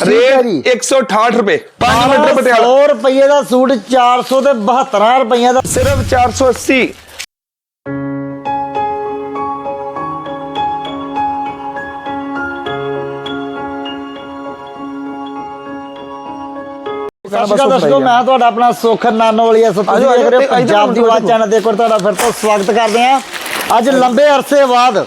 Rate 168 ਰੁਪਏ 5 metre Patiala 100 ਰੁਪਏ ਦਾ suit 400 ਤੇ 72 ਰੁਪਈਆ ਦਾ ਸਿਰਫ 480 ਸਤਿ ਸ਼੍ਰੀ ਅਕਾਲ ਦਰਸ਼ਕੋ ਮੈਂ ਤੁਹਾਡਾ ਆਪਣਾ ਸੁਖ ਨਾਨੋਵਾਲੀਆ ਸੋ ਤੁਸੀਂ ਦੇਖ ਰਹੇ ਆਜੋ, ਹੋ ਪੰਜਾਬ ਦੀ ਆਵਾਜ਼। ਚੈਨਲ ਦੇ ਵਾਰ ਤੁਹਾਡਾ ਫਿਰ ਤੋਂ ਸਵਾਗਤ ਕਰਦੇ ਹਾਂ। ਅੱਜ ਲੰਬੇ ਅਰਸੇ ਬਾਅਦ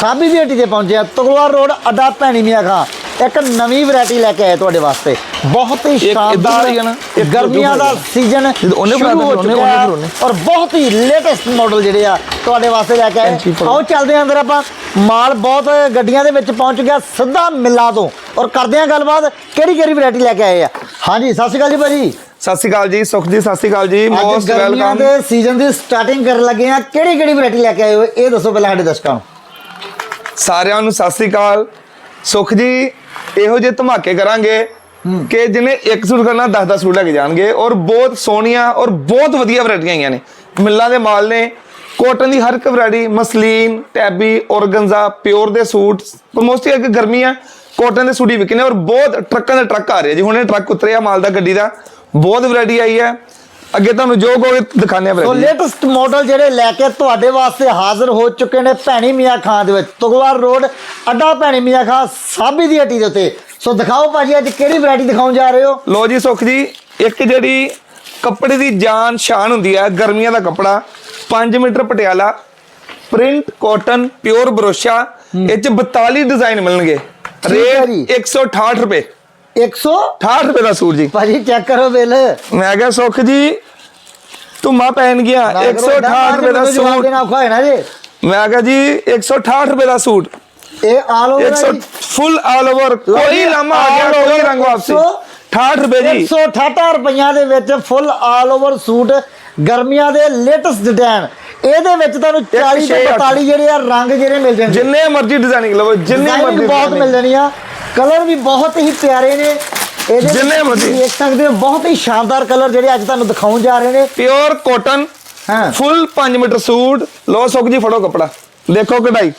ਸਾਬੀ ਦੀ ਹੱਟੀ ਤੇ ਪਹੁੰਚੇ ਆ ਰੋਡ ਅੱਡਾ ਭੈਣੀ ਮੀਆਂ ਖਾਂ। ਇੱਕ ਨਵੀਂ ਵੈਰਾਈਟੀ ਲੈ ਕੇ ਆਏ ਤੁਹਾਡੇ ਵਾਸਤੇ। ਬਹੁਤ ਹੀ ਸ਼ਾਨਦਾਰ ਗਰਮੀਆਂ ਦਾ ਸੀਜ਼ਨ ਉਹਨੇ ਸ਼ੁਰੂ ਹੋ ਚੁੱਕਾ ਉਹਨੇ ਹੈ ਫਿਰ ਉਹਨੇ। ਔਰ ਬਹੁਤ ਹੀ ਲੇਟੈਸਟ ਮਾਡਲ ਜਿਹੜੇ ਆ ਤੁਹਾਡੇ ਵਾਸਤੇ ਲੈ ਕੇ ਆਏ। ਆਓ ਚੱਲਦੇ ਆਂ ਅੰਦਰ ਆਪਾਂ। ਮਾਲ ਬਹੁਤ ਗੱਡੀਆਂ ਦੇ ਵਿੱਚ ਪਹੁੰਚ ਗਿਆ ਸਿੱਧਾ ਮਿੱਲਾਂ ਤੋਂ। ਔਰ ਕਰਦੇ ਆਂ ਗੱਲਬਾਤ ਕਿਹੜੀ ਕਿਹੜੀ ਵੈਰਾਈਟੀ ਲੈ ਕੇ ਆਏ ਆ? ਹਾਂਜੀ ਸਤਿ ਸ਼੍ਰੀ ਅਕਾਲ ਜੀ ਭਾਜੀ। ਸਤਿ ਸ਼੍ਰੀ ਅਕਾਲ ਜੀ ਸੁਖ ਜੀ ਸਤਿ ਸ਼੍ਰੀ ਅਕਾਲ ਜੀ ਮੋਸਟ ਵੈਲਕਮ ਦੇ ਸੀਜ਼ਨ ਦੀ ਸਟਾਰਟਿੰਗ ਕਰਨ ਲੱਗੇ ਆ ਕਿਹੜੀ ਕਿਹੜੀ ਵੈਰਾਈਟੀ ਲੈ ਕੇ ਆਏ ਹੋ? ਇਹ ਦੱਸੋ ਪਹਿਲਾਂ ਸਾਡੇ ਦਰਸ਼ਕਾਂ ਨੂੰ। ਸਾਰਿਆਂ ਨੂੰ ਸਤਿ ਸ਼੍ਰੀ ਅਕਾਲ। ਸੁਖ ਜੀ ਇਹੋ ਜਿਹੇ ਧਮਾਕੇ ਕਰਾਂਗੇ ਕਿ ਜਿਹਨੇ ਇੱਕ ਸੂਟ ਕਰਨਾ 10 10 ਸੂਟ ਲੈ ਕੇ ਜਾਣਗੇ ਔਰ ਬਹੁਤ ਸੋਹਣੀਆਂ ਔਰ ਬਹੁਤ ਵਧੀਆ ਵੈਰਾਈਟੀਆਂ ਆਈਆਂ ਨੇ। ਮਿੱਲਾਂ ਦੇ ਮਾਲ ਨੇ ਕੋਟਨ ਦੀ ਹਰ ਇੱਕ ਵੈਰਾਈਟੀ ਮਸਲੀਨ ਟੈਬੀ ਔਰਗੰਜ਼ਾ ਪਿਓਰ ਦੇ ਸੂਟ ਮੋਸਟਲੀ ਇੱਕ ਗਰਮੀ ਆ ਕੋਟਨ ਦੇ ਸੂਟ ਹੀ ਵਿਕਨੇ ਔਰ ਬਹੁਤ ਟਰੱਕਾਂ ਦੇ ਟਰੱਕ ਆ ਰਹੇ ਜੀ। ਹੁਣੇ ਟਰੱਕ ਉਤਰਿਆ ਮਾਲ ਦਾ ਗੱਡੀ ਦਾ ਬਹੁਤ ਵੈਰਾਈਟੀ ਆਈ ਹੈ। ਅੱਗੇ ਤੁਹਾਨੂੰ ਜੋ ਕਹੋਗੇ ਦਿਖਾਣੇ ਆ ਸੋ ਲੇਟੈਸਟ ਮਾਡਲ ਜਿਹੜੇ ਲੈ ਕੇ ਤੁਹਾਡੇ ਵਾਸਤੇ ਹਾਜ਼ਰ ਹੋ ਚੁੱਕੇ ਨੇ ਭੈਣੀ ਮੀਆਂ ਖਾਂ ਦੇ ਵਿੱਚ। ਤੁਗਵਾਰ ਰੋਡ ਅੱਡਾ ਭੈਣੀ ਮੀਆਂ ਖਾਂ ਸਾਬੀ ਦੀ ਹੱਟੀ ਦੇ ਉੱਤੇ। ਸੋ ਦਿਖਾਓ ਭਾਜੀ ਅੱਜ ਕਿਹੜੀ ਵੈਰਾਈਟੀ ਦਿਖਾਉਣ ਜਾ ਰਹੇ ਹੋ? ਲੋ ਜੀ ਸੁਖ ਜੀ ਇੱਕ ਜਿਹੜੀ ਕੱਪੜੇ ਦੀ ਜਾਨ ਸ਼ਾਨ ਹੁੰਦੀ ਹੈ ਗਰਮੀਆਂ ਦਾ ਕੱਪੜਾ 5 metre Patiala print cotton pure ਬਰੋਸ਼ਾ ਇਹ ਚ 42 ਡਿਜ਼ਾਈਨ ਮਿਲਣਗੇ। ਰੇਟ 168 ਰੁਪਏ। 100 68 ਰੁਪਏ ਦਾ ਸੂਟ ਜੀ। ਭਾਜੀ ਚੈੱਕ ਕਰੋ ਬਿੱਲ। ਮੈਂ ਕਿਹਾ ਸੁਖ ਜੀ ਧੁੰਮਾ ਪੈਣ ਗਿਆ। 168 ਰੁਪਏ ਦਾ ਸੂਟ। ਦੇਣਾ ਔਖਾ ਹੈ ਨਾ ਜੀ। ਮੈਂ ਕਿਹਾ ਜੀ 168 ਰੁਪਏ ਦਾ ਸੂਟ। ਇਹ ਆਲ ਓਵਰ 100 ਫੁੱਲ ਆਲ ਓਵਰ ਕੋਈ ਲਾਮਾ ਆ ਗਿਆ ਕੋਈ ਰੰਗ ਵਾਪਸੀ। 100 68 ਰੁਪਏ ਜੀ। 168 ਰੁਪਈਆਂ ਦੇ ਵਿੱਚ ਫੁੱਲ ਆਲ ਓਵਰ ਸੂਟ ਗਰਮੀਆਂ ਦੇ ਲੇਟੈਸਟ ਡਿਜ਼ਾਈਨ ਇਹਦੇ ਵਿੱਚ ਤੁਹਾਨੂੰ 40 ਛੇ ਤੋਂ ਅੱਠ। 42 ਜਿਹੜੇ ਆ ਰੰਗ ਜਿਹੜੇ ਮਿਲ ਜਾਣਗੇ। ਜਿੰਨੇ ਮਰਜ਼ੀ ਡਿਜ਼ਾਈਨਿੰਗ ਲਵੋ ਜਿੰਨੇ ਮਰਜ਼ੀ ਬਹੁਤ। ਮਿਲ ਜਾਣੀਆਂ। ਕਲਰ ਵੀ ਬਹੁਤ ਹੀ ਪਿਆਰੇ ਨੇ। ਇਹਦੇ ਜਿੰਨੇ ਮਰਜ਼ੀ। ਦੇਖ ਸਕਦੇ ਹੋ ਬਹੁਤ ਹੀ ਸ਼ਾਨਦਾਰ ਕਲਰ ਜਿਹੜੇ ਅੱਜ ਤੁਹਾਨੂੰ ਦਿਖਾਉਣ ਜਾ ਰਹੇ ਨੇ। ਪਿਓਰ ਕਾਟਨ ਹਾਂ। ਫੁੱਲ 5 ਮੀਟਰ ਸੂਟ। ਲੋ ਸੁੱਕ ਜੀ ਫੜੋ ਕਪੜਾ। ਦੇਖੋ ਕਢਾਈ।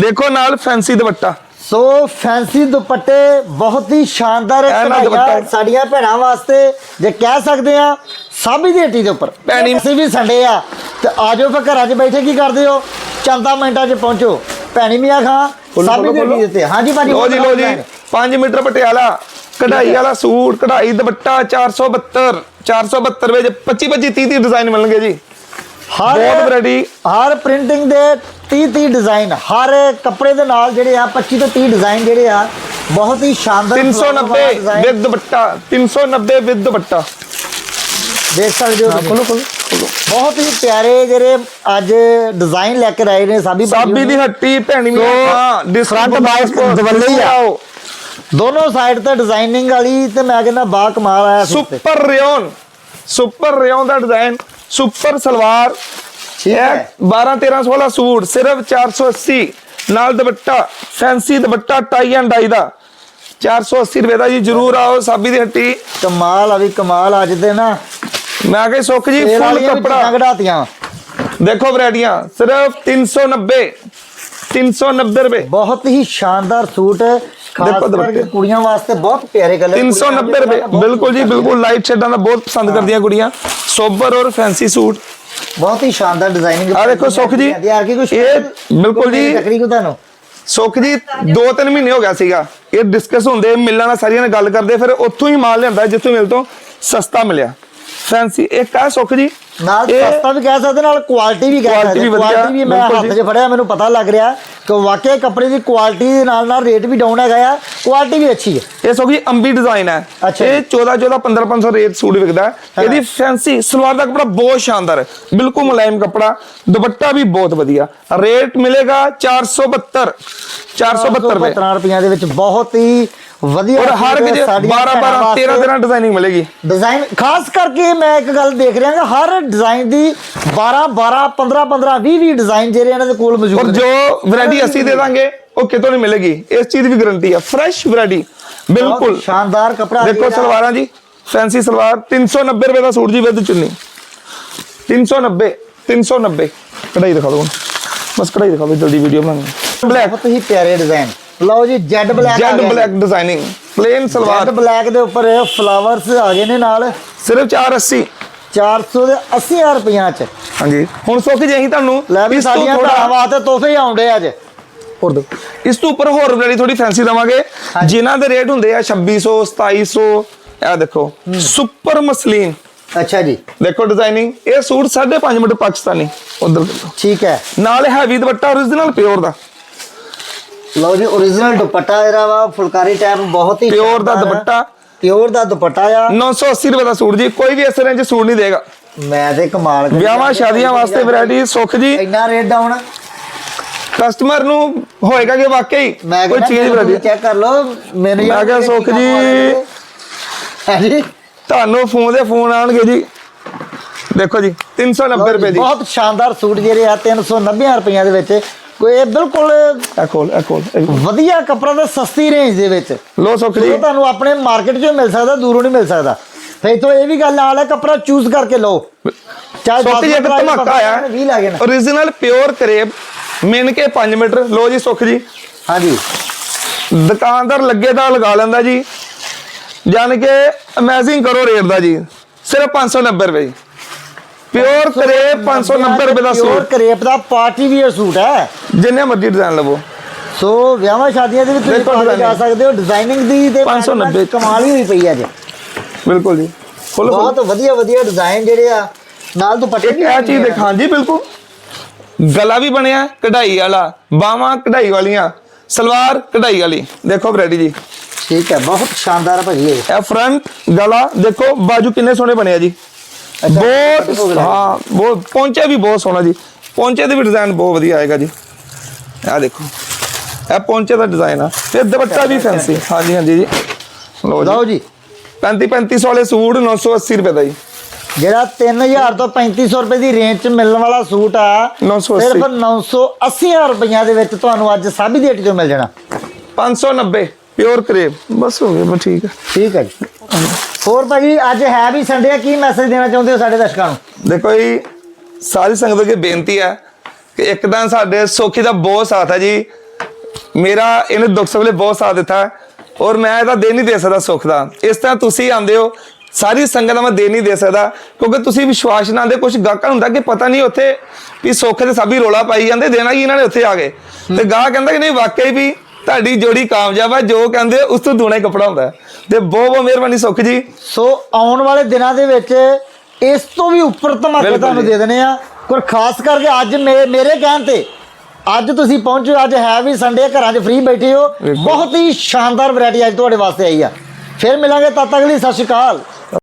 ਦੇਖੋ ਨਾਲ ਫੈਂਸੀ ਦੁਪੱਟਾ। ਸੋ ਫੈਂਸੀ ਦੁਪੱਟੇ ਬਹੁਤ ਹੀ ਸ਼ਾਨਦਾਰ ਕਢਾਈਆਂ। ਸਾਡੀਆਂ ਭੈਣਾਂ ਵਾਸਤੇ। ਜੇ ਕਹਿ ਸਕਦੇ ਆ ਸਾਬੀ ਦੀ ਹੱਟੀ ਦੇ ਉੱਪਰ। ਭੈਣੀ- ਅਸੀਂ ਵੀ ਸੰਡੇ ਆ। ਤੇ ਆਜੋ ਫਿਰ ਘਰਾਂ 'ਚ ਬੈਠੇ ਕੀ ਕਰਦੇ ਹੋ? ਚੰਦਾ ਮਿੰਟਾਂ 'ਚ ਪਹੁੰਚੋ। ਭੈਣੀ ਮੀਆਂ ਖਾਂ ਸਾਬੀ ਦੀ ਦੇ ਉੱਤੇ ਹਾਂਜੀ ਭਾਜੀ ਲੋ ਜੀ ਲੋ ਜੀ। design। 5 ਮੀਟਰ ਪਟਿਆਲਾ ਕਢਾਈ ਵਾਲਾ ਸੂਟ ਕਢਾਈ ਦੁਪੱਟਾ 472 472 ਵਿੱਚ 25 25 30 30 ਡਿਜ਼ਾਈਨ ਮਿਲਣਗੇ ਜੀ। ਹਰ ਬਹੁਤ ਵੈਰਾਈਟੀ ਹਰ ਪ੍ਰਿੰਟਿੰਗ ਦੇ 30 30 ਡਿਜ਼ਾਈਨ ਹਰ ਕੱਪੜੇ ਦੇ ਨਾਲ ਜਿਹੜੇ ਆ 25 ਤੋਂ 30 ਡਿਜ਼ਾਈਨ ਜਿਹੜੇ ਆ ਬਹੁਤ ਹੀ ਸ਼ਾਨਦਾਰ 390 design ਵਿਦ ਦੁਪੱਟਾ 390 ਵਿਦ ਦੁਪੱਟਾ। ਦੇਖ ਸਕਦੇ ਹੋ। ਖੋਲੋ ਖੋਲੋ। ਬਹੁਤ ਹੀ ਪਿਆਰੇ ਜਿਹੜੇ ਅੱਜ ਡਿਜ਼ਾਈਨ ਲੈ ਕੇ ਆਏ ਨੇ ਸਾਬੀ ਸਾਬੀ ਦੀ ਹੱਟੀ ਭੈਣੀ ਮੀਆਂ ਸੋ, ਹਾਂ front back ਦਵੱਲੇ ਹੀ ਆ। ਦੋਨੋਂ ਸਾਈਡ ਤੇ ਡਿਜ਼ਾਈਨਿੰਗ ਵਾਲੀ ਤੇ ਮੈਂ ਕਹਿੰਦਾ ਬਾ ਕਮਾਲ ਆਇਆ ਸੁਪਰ ਰਿਓਨ ਸੁਪਰ ਰਿਓਨ ਦਾ ਡਿਜ਼ਾਈਨ ਸੁਪਰ ਸਲਵਾਰ। ਠੀਕ ਹੈ। ਇਹ 12 13 16 ਸੂਟ ਸਿਰਫ 480 ਨਾਲ ਦੁਪੱਟਾ fancy dupatta tie and dye ਦਾ। 480 ਰੁਪਏ ਦਾ ਜੀ ਜਰੂਰ ਆਓ ਸਾਬੀ ਦੀ ਹੱਟੀ। ਕਮਾਲ ਆ ਵੀ ਕਮਾਲ ਅੱਜ ਦੇ ਨਾ। ਮੈਂ ਕਹੇ ਸੁੱਖ ਜੀ ਫੁੱਲ ਕੱਪੜਾ। ਘੜਾਤੀਆਂ ਦੇਖੋ ਵੈਰਾਈਟੀਆਂ ਸਿਰਫ 390 390 ਰੁਪਏ। ਬਹੁਤ ਹੀ ਸ਼ਾਨਦਾਰ ਸੂਟ ਖਾਸ। ਕਰਕੇ ਕੁੜੀਆਂ ਵਾਸਤੇ ਬਹੁਤ ਪਿਆਰੇ ਕਲਰ 390 ਰੁਪਏ। ਬਿਲਕੁਲ ਜੀ ਬਿਲਕੁਲ ਲਾਈਟ ਸ਼ੇਡਾਂ ਦਾ ਬਹੁਤ ਪਸੰਦ ਕਰਦੀਆਂ ਕੁੜੀਆਂ। ਸੋਬਰ ਔਰ ਫੈਂਸੀ ਸੂਟ। ਬਹੁਤ ਹੀ ਸ਼ਾਨਦਾਰ ਡਿਜ਼ਾਈਨਿੰਗ ਆਹ ਦੇਖੋ ਸੁੱਖ ਜੀ, ਯਾਰ ਕੀ ਕੁਝ ਇਹ ਬਿਲਕੁਲ ਜੀ- ਤਕਰੀਬ ਤੁਹਾਨੂੰ? ਸੁੱਖ ਜੀ 2-3 ਮਹੀਨੇ ਹੋ ਗਿਆ ਸੀਗਾ। ਇਹ ਡਿਸਕਸ ਹੁੰਦੇ ਮਿਲਾਂ ਨਾਲ ਸਾਰੀਆਂ ਨਾਲ ਗੱਲ ਕਰਦੇ ਫਿਰ ਉੱਥੋਂ ਹੀ ਮਾਲ ਲਿਆਂਦਾ ਜਿੱਥੋਂ ਮਿਲ ਤੋਂ ਸਸਤਾ ਮਿਲਿਆ। ਫੈਂਸੀ ਇੱਕ ਆ ਸੁੱਖ ਜੀ? ਨਾਲ ਸਸਤਾ ਵੀ ਕਹਿ ਸਕਦੇ ਨਾਲ ਕੁਆਲਿਟੀ ਵੀ ਕਹਿ ਸਕਦੇ। ਵੀ ਕੁਆਲਿਟੀ ਵੀ ਮੈਂ ਹੱਥ। 'ਚ ਫੜਿਆ ਮੈਨੂੰ ਪਤਾ ਲੱਗ ਰਿਹਾ ਕਿ ਵਾਕਿਆ ਕੱਪੜੇ ਦੀ ਕੁਆਲਿਟੀ ਦੇ ਨਾਲ ਨਾਲ ਰੇਟ ਵੀ ਡਾਊਨ ਹੈਗਾ ਆ। ਕੁਆਲਿਟੀ ਵੀ ਅੱਛੀ ਹੈ। ਇਹ ਸੁੱਖ ਜੀ ਅੰਬੀ ਡਿਜ਼ਾਈਨ ਹੈ। ਇਹ ਜੀ। 14 14 15 500 ਰੇਟ ਸੂਟ ਵਿਕਦਾ ਹੈ। ਇਹਦੀ ਫੈਂਸੀ ਸਲਵਾਰ ਦਾ ਕੱਪੜਾ ਬਹੁਤ ਸ਼ਾਨਦਾਰ ਹੈ। ਬਿਲਕੁਲ ਮੁਲਾਇਮ ਕੱਪੜਾ ਦੁਪੱਟਾ ਵੀ ਬਹੁਤ ਵਧੀਆ। ਰੇਟ ਮਿਲੇਗਾ 472 472 ਰੁਪਏ। 17 ਰੁਪਈਆਂ ਦੇ ਵਿੱਚ ਬਹੁਤ ਹੀ ਵਧੀਆ ਔਰ ਹਰ ਇੱਕ 'ਚ ਸਾਡੀਆਂ 12 12 13 13 ਡਿਜ਼ਾਈਨਿੰਗ ਮਿਲੇਗੀ। ਡਿਜ਼ਾਈਨ ਖਾਸ ਕਰਕੇ ਮੈਂ ਇੱਕ ਗੱਲ ਦੇਖ ਰਿਹਾ ਕਿ ਹਰ ਡਿਜ਼ਾਈਨ ਦੀ 12 12 15 15 20 20 ਡਿਜ਼ਾਈਨ ਜਿਹੜੇ ਇਹਨਾਂ ਦੇ ਕੋਲ ਔਰ ਮੌਜੂਦ ਨੇ। ਜੋ ਵੈਰਾਈਟੀ ਅਸੀਂ ਦੇ ਦਾਂਗੇ ਉਹ ਕਿਤੋਂ ਨਹੀਂ ਮਿਲੇਗੀ। ਇਸ ਚੀਜ਼ ਦੀ ਵੀ ਗਾਰੰਟੀ ਹੈ ਫਰੈਸ਼ ਵੈਰਾਈਟੀ ਬਿਲਕੁਲ। ਸ਼ਾਨਦਾਰ ਕਪੜਾ ਦੇਖੋ ਸਲਵਾਰਾਂ ਜੀ ਫੈਂਸੀ ਸਲਵਾਰ 390 ਰੁਪਏ ਦਾ ਸੂਟ ਜੀ ਵਿਦ ਚੁੰਨੀ। 390 390 ਕਢਾਈ ਦਿਖਾ ਦਿਓ। ਬਸ ਕਢਾਈ ਦਿਖਾ ਦਿਓ ਜਲਦੀ ਵੀਡੀਓ ਬਣਾਉਣੀ ਬਲੈਕ ਬਹੁਤ ਹੀ ਪਿਆਰੇ ਡਿਜ਼ਾਈਨ ਲਓ ਜੀ jet black jet black designing plain salwar. Red black ਦੇ ਉੱਪਰ ਫਲਾਵਰਸ ਆ ਗਏ ਨੇ ਨਾਲ। ਸਿਰਫ 480 400 ਦੇ 80000 ਰੁਪਈਆ ਚ। ਹਾਂਜੀ। ਹੁਣ ਸੁੱਖ ਜੀ ਅਸੀਂ ਤੁਹਾਨੂੰ ਲੈ ਵੀ ਤੋਂ ਸਾਡੀਆਂ ਭਰਾਵਾਂ ਵਾਸਤੇ ਤੋਹਫੇ ਹੀ ਆਉਂਦੇ ਅੱਜ। ਹੋਰ ਦੋ। ਇਸ ਤੋਂ ਉੱਪਰ ਹੋਰ ਵੈਰਾਈਟੀ ਥੋੜੀ ਫੈਂਸੀ ਦਵਾਂਗੇ ਜਿਨ੍ਹਾਂ ਦੇ ਰੇਟ ਹੁੰਦੇ ਆ 2600 2700 ਇਹ ਦੇਖੋ ਸੁਪਰ ਮਸਲੀਨ ਅੱਛਾ ਜੀ। ਦੇਖੋ ਡਿਜ਼ਾਈਨਿੰਗ ਇਹ ਸੂਟ 5.5 ਮੀਟਰ ਪਾਕਿਸਤਾਨੀ। ਉਧਰ ਠੀਕ ਹੈ। ਨਾਲ ਹੈਵੀ ਦੁਪੱਟਾ origignal ਪਿਓਰ ਦਾ। ਲਓ ਜੀ origignal ਦੁਪੱਟਾ ਇਹਦਾ ਵਾ ਫੁਲਕਾਰੀ ਟਾਈਪ ਬਹੁਤ ਹੀ ਪਿਓਰ ਦਾ ਦੁਪੱਟਾ। ਪਿਓਰ ਦਾ ਦੁਪੱਟਾ ਆ। 980 ਰੁਪਏ ਦਾ ਸੂਟ ਜੀ ਕੋਈ ਵੀ ਇਸ ਰੇਂਜ ਸੂਟ ਨਹੀਂ ਦੇਗਾ। ਮੈਂ ਤੇ ਕਮਾਲ ਕਰੀ ਵਿਆਹਾਂ ਸ਼ਾਦੀਆਂ ਵਾਸਤੇ ਵੈਰਾਈਟੀ ਸੁੱਖ ਜੀ। ਇੰਨਾ ਰੇਟ ਡਾਊਨ ਕਸਟਮਰ ਨੂੰ ਹੋਏਗਾ ਕਿ ਵਾਕਈ? ਕੋਈ ਚੀਜ਼ ਵੈਰਾਈਟੀ ਚੈੱਕ ਕਰ ਲਓ ਮੈਨੂੰ ਮੈਂ ਕਿਹਾ ਸੁੱਖ ਜੀ। ਹੈ ਜੀ? ਤੁਹਾਨੂੰ ਫੋਨ ਦੇ ਫੋਨ ਆਣਗੇ ਜੀ। ਦੇਖੋ ਜੀ 390 ਰੁਪਏ ਦੀ। ਬਹੁਤ ਸ਼ਾਨਦਾਰ ਸੂਟ ਜਿਹੜੇ ਆ 390 ਰੁਪਈਆ ਦੇ ਵਿੱਚ ਕੋਈ ਇਹ ਬਿਲਕੁਲ ਇਹ ਖੋਲ ਇਹ ਖੋਲ। ਵਧੀਆ ਕੱਪੜਾ ਤੇ ਸਸਤੀ ਰੇਂਜ ਦੇ ਵਿੱਚ। ਲੋ ਸੁੱਖ ਜੀ। ਤੁਹਾਨੂੰ ਆਪਣੇ ਮਾਰਕੀਟ 'ਚੋਂ ਮਿਲ ਸਕਦਾ ਦੂਰੋਂ ਨਹੀਂ ਮਿਲ ਸਕਦਾ। ਫਿਰ ਇਥੋਂ ਇਹ ਵੀ ਗੱਲ ਨਾਲ ਹੈ ਕੱਪੜਾ ਚੂਜ਼ ਕਰਕੇ ਲਓ। ਚਾਹੇ ਸੁੱਖ ਜੀ ਧਮਾਕਾ ਆਇਆ। 20 ਲੱਗੇ ਨਾ। Origignal ਪਿਓਰ ਕਰੇਬ ਮਿਣ ਕੇ 5 ਮੀਟਰ। ਲੋ ਜੀ ਸੁੱਖ ਜੀ। ਹਾਂਜੀ। ਦੁਕਾਨਦਾਰ ਲੱਗੇ ਦਾ ਲਗਾ ਲੈਂਦਾ ਜੀ। ਜਾਨ ਕੇ ਅਮੇਜ਼ਿੰਗ ਕਰੋ ਰੇਟ ਦਾ ਜੀ। ਸਿਰਫ 590 ਰੁਪਏ ਜੀ। ਪਿਓਰ ਕਰੇਬ 590 ਰੁਪਏ ਦਾ ਪਿਓਰ ਸੂਟ ਕਰੇਪ ਦਾ ਪਾਰਟੀ ਵੀਅਰ ਸੂਟ ਹੈ। ਜਿੰਨੇ ਮਰਜ਼ੀ ਡਿਜ਼ਾਈਨ ਲਵੋ। ਸੋ ਵਿਆਹਾਂ ਸ਼ਾਦੀਆਂ ਦੇ ਵਿੱਚ ਤੁਸੀਂ ਬਿਲਕੁਲ ਪਾ ਕੇ ਜਾ designing। ਸਕਦੇ ਹੋ। ਡਿਜ਼ਾਈਨਿੰਗ ਦੀ ਤੇ 590 ਕਮਾਲ ਹੀ ਹੋਈ ਪਈ ਅੱਜ ਬਿਲਕੁਲ ਜੀ। ਖੋਲੋ। ਬਹੁਤ ਵਧੀਆ ਵਧੀਆ ਡਿਜ਼ਾਈਨ ਜਿਹੜੇ ਆ ਨਾਲ ਦੁਪੱਟੇ ਇੱਕ ਇਹ ਚੀਜ਼ ਦਿਖਾਂ ਜੀ ਬਿਲਕੁਲ। ਗਲਾ ਵੀ ਬਣਿਆ ਕਢਾਈ ਵਾਲਾ। ਬਾਹਾਂ ਕਢਾਈ ਵਾਲੀਆਂ ਸਲਵਾਰ ਕਢਾਈ ਵਾਲੀ। ਦੇਖੋ ਵੈਰਾਈਟੀ ਜੀ। ਠੀਕ ਹੈ ਬਹੁਤ ਸ਼ਾਨਦਾਰ ਭਾਜੀ ਇਹ ਇਹ ਫਰੰਟ ਗਲਾ ਦੇਖੋ ਬਾਜੂ ਕਿੰਨੇ ਸੋਹਣੇ ਬਣੇ ਆ ਜੀ। ਬਹੁਤ ਹਾਂ ਬਹੁਤ ਪੌਂਚੇ ਵੀ ਬਹੁਤ ਸੋਹਣਾ ਜੀ। ਪੌਂਚੇ ਦੇ ਵੀ ਡਿਜ਼ਾਈਨ ਬਹੁਤ ਵਧੀਆ ਆਏਗਾ ਜੀ। ਆਹ ਦੇਖੋ ਇਹ ਪੌਂਚੇ ਦਾ ਡਿਜ਼ਾਈਨ ਆ। ਤੇ ਦੁਪੱਟਾ ਵੀ ਫੈਂਸੀ ਹਾਂਜੀ ਹਾਂਜੀ ਜੀ। ਲਓ ਜੀ। ਜੀ। 35 3500 ਵਾਲੇ ਸੂਟ 980 ਰੁਪਏ ਦਾ ਜੀ। ਜਿਹੜਾ 3000 ਤੋਂ 3500 ਰੁਪਏ ਦੀ ਰੇਂਜ 'ਚ ਮਿਲਣ ਵਾਲਾ ਸੂਟ ਆ 980 ਸਿਰਫ 980 ਰੁਪਈਆ ਦੇ ਵਿੱਚ ਤੁਹਾਨੂੰ ਅੱਜ ਸਾਬੀ ਹੱਟੀ ਤੋਂ ਮਿਲ ਜਾਣਾ। 590 ਪਿਓਰ ਕਰੇਪ ਬਸ ਹੋ ਗਿਆ ਬਸ ਠੀਕ ਹੈ ਠੀਕ ਹੈ ਜੀ। ਹੋਰ ਭਾਜੀ ਅੱਜ ਹੈ ਵੀ ਸੰਡੇ ਆ ਕੀ ਮੈਸੇਜ ਦੇਣਾ ਚਾਹੁੰਦੇ ਹੋ ਸਾਡੇ ਦਰਸ਼ਕਾਂ ਨੂੰ? ਦੇਖੋ ਜੀ ਸਾਰੀ ਸੰਗਤ ਅੱਗੇ ਬੇਨਤੀ ਹੈ ਕਿ ਇੱਕ ਤਾਂ ਸਾਡੇ ਸੋਖੀ ਦਾ ਬਹੁਤ ਸਾਥ ਹੈ ਜੀ। ਮੇਰਾ ਇਹਨੇ ਦੁੱਖ ਸੁੱਖ ਵੇਲੇ ਬਹੁਤ ਸਾਥ ਦਿੱਤਾ ਹੈ ਔਰ ਮੈਂ ਇਹਦਾ ਦੇ ਨਹੀਂ ਦੇ ਸਕਦਾ ਸੁੱਖ ਦਾ। ਇਸ ਤਰ੍ਹਾਂ ਤੁਸੀਂ ਆਂਦੇ ਹੋ ਸਾਰੀ ਸੰਗਤ ਦਾ ਮੈਂ ਦੇ ਨਹੀਂ ਦੇ ਸਕਦਾ ਕਿਉਂਕਿ ਤੁਸੀਂ ਵਿਸ਼ਵਾਸ ਨਾ ਦੇ ਕੁਝ ਗਾਹਕਾਂ ਹੁੰਦਾ ਕਿ ਪਤਾ ਨਹੀਂ ਉੱਥੇ ਵੀ ਸੁੱਖ ਦੇ ਸਭੀ ਰੋਲਾ ਪਾਈ ਜਾਂਦੇ ਦੇਣਾ ਕੀ ਇਹਨਾਂ ਨੇ ਉੱਥੇ ਆ ਗਏ ਤੇ ਗਾਹ ਕਹਿੰਦਾ ਕਿ ਨਹੀਂ ਵਾਕਈ ਵੀ ਤੁਹਾਡੀ ਜੋੜੀ ਕਾਮਯਾਬ ਹੈ ਜੋ ਕਹਿੰਦੇ ਉਸ ਤੋਂ ਦੂਣਾ ਹੀ ਕੱਪੜਾ ਹੁੰਦਾ। ਤੇ ਬਹੁਤ ਬਹੁਤ ਮਿਹਰਬਾਨੀ ਸੁੱਖ ਜੀ ਸੋ ਆਉਣ ਵਾਲੇ ਦਿਨਾਂ ਦੇ ਵਿੱਚ ਇਸ ਤੋਂ ਵੀ ਉੱਪਰ ਧਮਾਕੇ ਤੁਹਾਨੂੰ। ਦੇ ਦੇਣੇ ਆ ਪਰ ਖਾਸ ਕਰਕੇ ਅੱਜ ਮੇਰੇ ਕਹਿਣ ਤੇ ਅੱਜ ਤੁਸੀਂ ਪਹੁੰਚੇ ਅੱਜ ਹੈ ਵੀ ਸੰਡੇ ਘਰਾਂ 'ਚ ਫ੍ਰੀ ਬੈਠੇ ਹੋ। ਬਹੁਤ ਹੀ ਸ਼ਾਨਦਾਰ ਵੈਰਾਈਟੀ ਅੱਜ ਤੁਹਾਡੇ ਵਾਸਤੇ ਆਈ ਆ ਫਿਰ ਮਿਲਾਂਗੇ ਤਦ ਤੱਕ ਲਈ ਸਤਿ ਸ਼੍ਰੀ ਅਕਾਲ